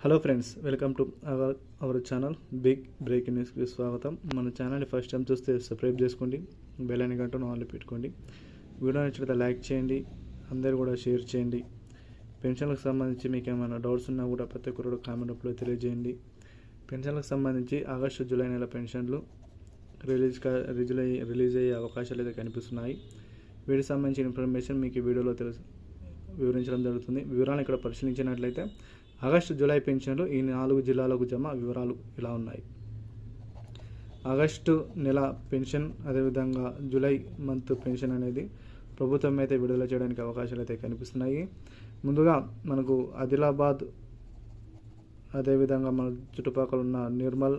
Hello friends welcome to our our channel big breaking న్యూస్కి స్వాగతం. మన ఛానల్ని ఫస్ట్ టైం చూస్తే సబ్స్క్రైబ్ చేసుకోండి బెల్ అని గంటను ఆన్లో పెట్టుకోండి. వీడియో నచ్చితే లైక్ చేయండి అందరు కూడా షేర్ చేయండి. పెన్షన్లకు సంబంధించి మీకు ఏమైనా డౌట్స్ ఉన్నా కూడా ప్రతి ఒక్కరు కామెంట్ రూపంలో తెలియజేయండి. పెన్షన్లకు సంబంధించి ఆగస్టు జూలై నెల పెన్షన్లు రిలీజ్ కా రిలీజ్ అయ్యి రిలీజ్ అయ్యే అవకాశాలు అయితే కనిపిస్తున్నాయి. వీటికి సంబంధించిన ఇన్ఫర్మేషన్ మీకు వీడియోలో తెలుసు వివరించడం జరుగుతుంది. వివరాలను ఇక్కడ పరిశీలించినట్లయితే ఆగస్టు జూలై పెన్షన్లు ఈ నాలుగు జిల్లాలకు జమ వివరాలు ఇలా ఉన్నాయి. ఆగస్టు నెల పెన్షన్ అదేవిధంగా జూలై మంత్ పెన్షన్ అనేది ప్రభుత్వం అయితే విడుదల చేయడానికి అవకాశాలు అయితే కనిపిస్తున్నాయి. ముందుగా మనకు ఆదిలాబాద్ అదేవిధంగా మన చుట్టుపక్కల ఉన్న నిర్మల్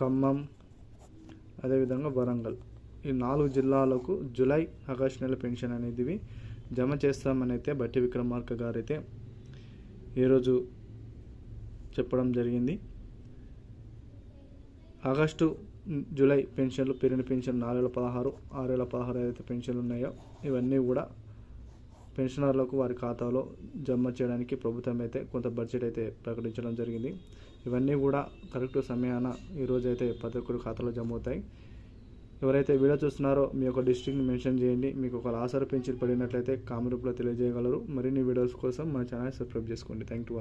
ఖమ్మం అదేవిధంగా వరంగల్. ఈ నాలుగు జిల్లాలకు జూలై ఆగస్టు నెల పెన్షన్ అనేది జమ చేస్తామని అయితే బట్టి విక్రమార్క గారు అయితే ఈరోజు చెప్పడం జరిగింది. ఆగస్టు జూలై పెన్షన్లు పెరిగిన పెన్షన్ నాలుగు వేల పదహారు ఆరు వేల పదహారు ఏదైతే పెన్షన్లు ఉన్నాయో ఇవన్నీ కూడా పెన్షనర్లకు వారి ఖాతాలో జమ చేయడానికి ప్రభుత్వం అయితే కొంత బడ్జెట్ అయితే ప్రకటించడం జరిగింది. ఇవన్నీ కూడా కరెక్ట్ సమయాన ఈరోజైతే ప్రతి ఒక్కరి ఖాతాలో జమ అవుతాయి. ఎవరైతే వీడియో చూస్తున్నారో మీ యొక్క డిస్ట్రిక్ట్ని మెన్షన్ చేయండి. మీకు ఒక లాసర్ పెన్షన్ పడినట్లయితే కామెంట్ రూపంలో తెలియజేయగలరు. మరిన్ని వీడియోస్ కోసం మన ఛానల్ సబ్స్క్రైబ్ చేసుకోండి. Thank you